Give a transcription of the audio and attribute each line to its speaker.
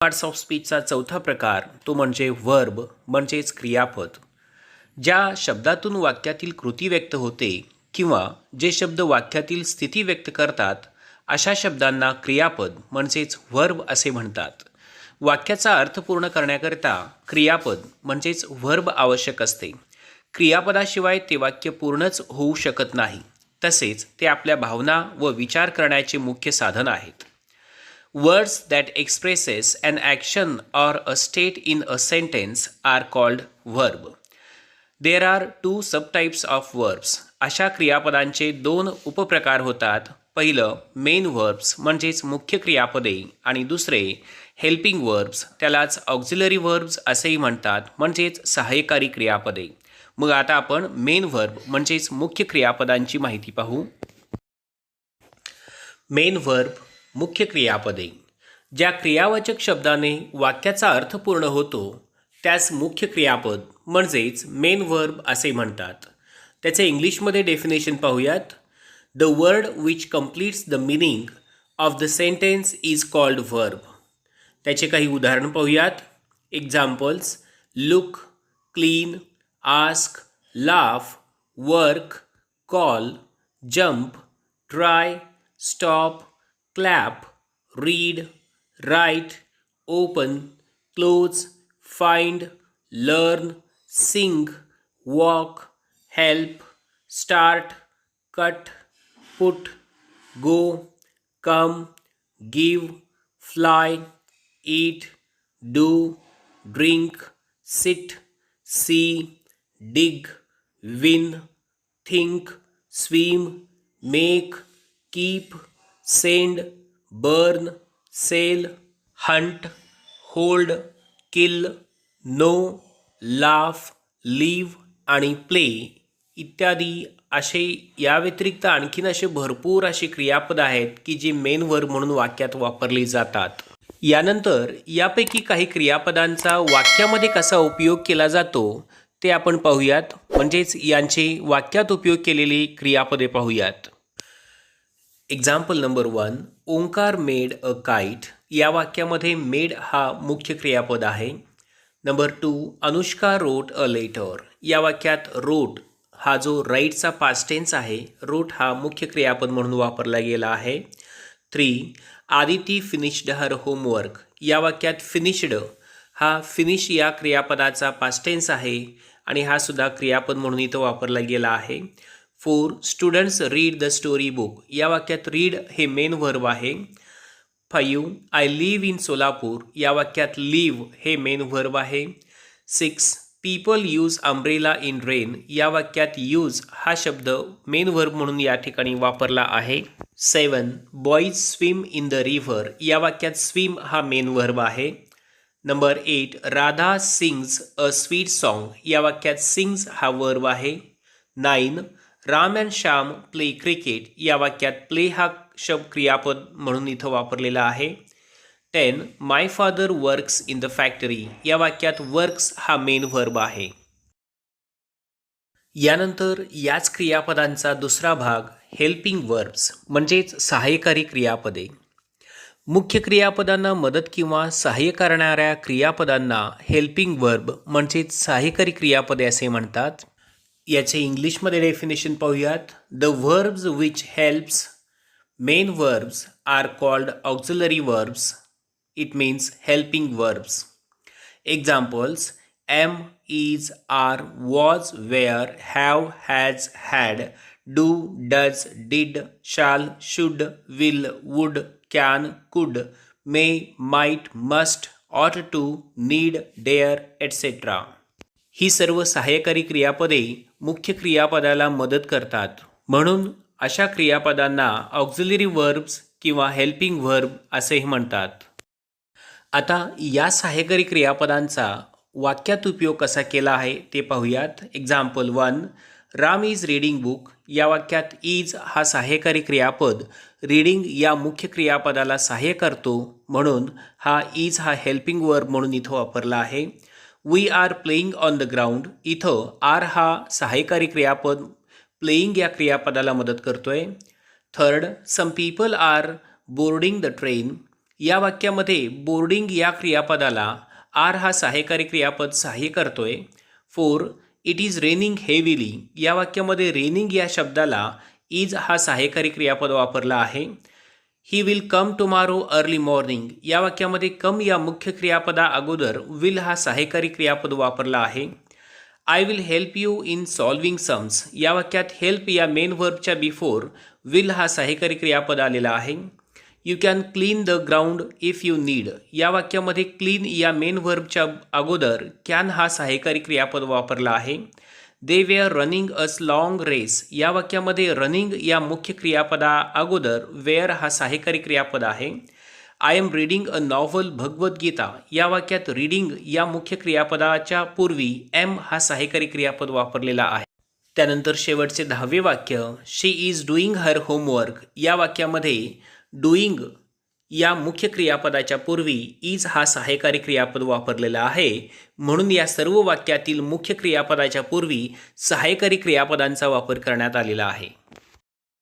Speaker 1: Parts of स्पीचचा चौथा प्रकार तो म्हणजे वर्ब म्हणजेच क्रियापद. ज्या शब्दातून वाक्यातील कृती व्यक्त होते किंवा जे शब्द वाक्यातील स्थिती व्यक्त करतात अशा शब्दांना क्रियापद म्हणजेच वर्ब असे म्हणतात. वाक्याचा अर्थ पूर्ण करण्याकरिता क्रियापद म्हणजेच वर्ब आवश्यक असते. क्रियापदाशिवाय ते वाक्य पूर्णच होऊ शकत नाही. तसेच ते आपल्या भावना व विचार करण्याचे मुख्य साधन आहेत. Words that expresses an action or a state in a sentence are called verb. There are two subtypes of verbs. अशा क्रियापदांचे दोन उपप्रकार होतात पहिलं मेन वर्ब्स म्हणजेच मुख्य क्रियापदे आणि दुसरे हेल्पिंग वर्ब्स त्यालाच ऑक्झिलरी वर्ब्स असेही म्हणतात म्हणजेच सहाय्यकारी क्रियापदे मग आता आपण मेन वर्ब म्हणजेच मुख्य क्रियापदांची माहिती पाहू मेन वर्ब मुख्य क्रियापदे. ज्या क्रियावाचक शब्दाने वाक्याचा अर्थ पूर्ण होतो त्यास मुख्य क्रियापद म्हणजेच मेन वर्ब असे म्हणतात. त्याचे इंग्लिशमध्ये डेफिनेशन पाहूयात. The word which completes the meaning of the sentence is called verb त्याचे काही उदाहरण पाहूयात. Examples look clean ask laugh work call jump try stop clap, read, write, open, close, find, learn, sing, walk, help, start, cut, put, go, come, give, fly, eat, do, drink, sit, see, dig, win, think, swim, make, keep, send burn sell hunt hold kill know laugh leave आणि play इत्यादी असे या व्यतिरिक्त आणखीन असे भरपूर असे क्रियापद आहेत की जे मेन वर्ब म्हणून वाक्यात वापरली जातात. यानंतर यापैकी काही क्रियापदांचा वाक्यामध्ये कसा उपयोग केला जातो ते आपण पाहूयात. म्हणजेच यांचे वाक्यात उपयोग केलेली क्रियापदे पाहूयात. Example number one Omkar made a kite या वाक्यामध्ये मेड हा मुख्य क्रियापद आहे. Number two Anushka wrote a letter या वाक्यात रोट हा जो राईटचा पास्टेन्स आहे रोट हा मुख्य क्रियापद म्हणून वापरला गेला आहे. Three Aditi finished her homework या वाक्यात फिनिश्ड हा फिनिश या क्रियापदाचा पास्टेन्स आहे आणि हा सुद्धा क्रियापद म्हणून इथं वापरला गेला आहे. Four students read the story book या वाक्यात रीड हे मेन वर्ब आहे. Five I live in Solapur या वाक्यात लिव्ह हे मेन वर्ब आहे. Six people use umbrella in rain या वाक्यात यूज हा शब्द मेन वर्ब म्हणून या ठिकाणी वापरला आहे. Seven boys swim in the river या वाक्यात स्विम हा मेन वर्ब आहे. Number eight Radha sings a sweet song या वाक्यात सिंग्स हा वर्ब आहे. Nine Ram and Shyam play cricket या वाक्यात प्ले हा शब्द क्रियापद म्हणून इथं वापरलेला आहे. Ten my father works in the factory या वाक्यात वर्क्स हा मेन वर्ब आहे. यानंतर याच क्रियापदांचा दुसरा भाग हेल्पिंग वर्ब्स म्हणजेच सहाय्यकारी क्रियापदे. मुख्य क्रियापदांना मदत किंवा सहाय्य करणाऱ्या क्रियापदांना हेल्पिंग वर्ब म्हणजेच सहाय्यकारी क्रियापदे असे म्हणतात. याचे इंग्लिशमध्ये डेफिनेशन पाहूयात. The verbs which helps main verbs are called auxiliary verbs it means helping verbs examples am is are was were have has had do does did shall should will would can could may might must ought to need dare etcetera ही सर्व सहाय्यकारी क्रियापदे मुख्य क्रियापदाला मदत करतात. म्हणून अशा क्रियापदांना ऑक्झिलरी वर्ब्स किंवा हेल्पिंग वर्ब असेही म्हणतात. आता या सहाय्यकारी क्रियापदांचा वाक्यात उपयोग कसा केला आहे ते पाहूयात. Example one Ram is reading book या वाक्यात इज हा सहाय्यकारी क्रियापद रीडिंग या मुख्य क्रियापदाला सहाय्य करतो. म्हणून हा इज हा हेल्पिंग वर्ब म्हणून इथं वापरला आहे. We are playing on the ground इथं आर हा सहाय्यकारी क्रियापद प्लेईंग या क्रियापदाला मदत करतोय. Third some people are boarding the train या वाक्यामध्ये बोर्डिंग या क्रियापदाला आर हा सहाय्यकारी क्रियापद सहाय्य करतोय. Four it is raining heavily या वाक्यामध्ये रेनिंग या शब्दाला इज हा सहाय्यकारी क्रियापद वापरला आहे. He will come tomorrow early morning या वाक्यामध्ये कम या मुख्य क्रियापदा अगोदर विल हा सहाय्यकारी क्रियापद वापरला आहे. I will help you in solving sums या वाक्यात हेल्प या मेन वर्बच्या बिफोर विल हा सहाय्यकारी क्रियापद आलेला आहे. You can clean the ground if you need या वाक्यामध्ये क्लीन या मेन वर्बच्या अगोदर कॅन हा सहाय्यकारी क्रियापद वापरला आहे. They were running as long race या वाक्यामध्ये रनिंग या मुख्य क्रियापदा अगोदर वेअर हा सहाय्यकारी क्रियापद आहे. I am reading a novel Bhagavad Gita या वाक्यात रीडिंग या मुख्य क्रियापदाच्या पूर्वी एम हा सहाय्यकारी क्रियापद वापरलेला आहे. त्यानंतर शेवटचे दहावे वाक्य she is doing her homework या वाक्यामध्ये डुईंग या मुख्य क्रियापदाच्या पूर्वी इज हा सहाय्यकारी क्रियापद वापरलेला आहे. म्हणून या सर्व वाक्यातील मुख्य क्रियापदाच्या पूर्वी सहाय्यकारी क्रियापदांचा वापर करण्यात आलेला आहे.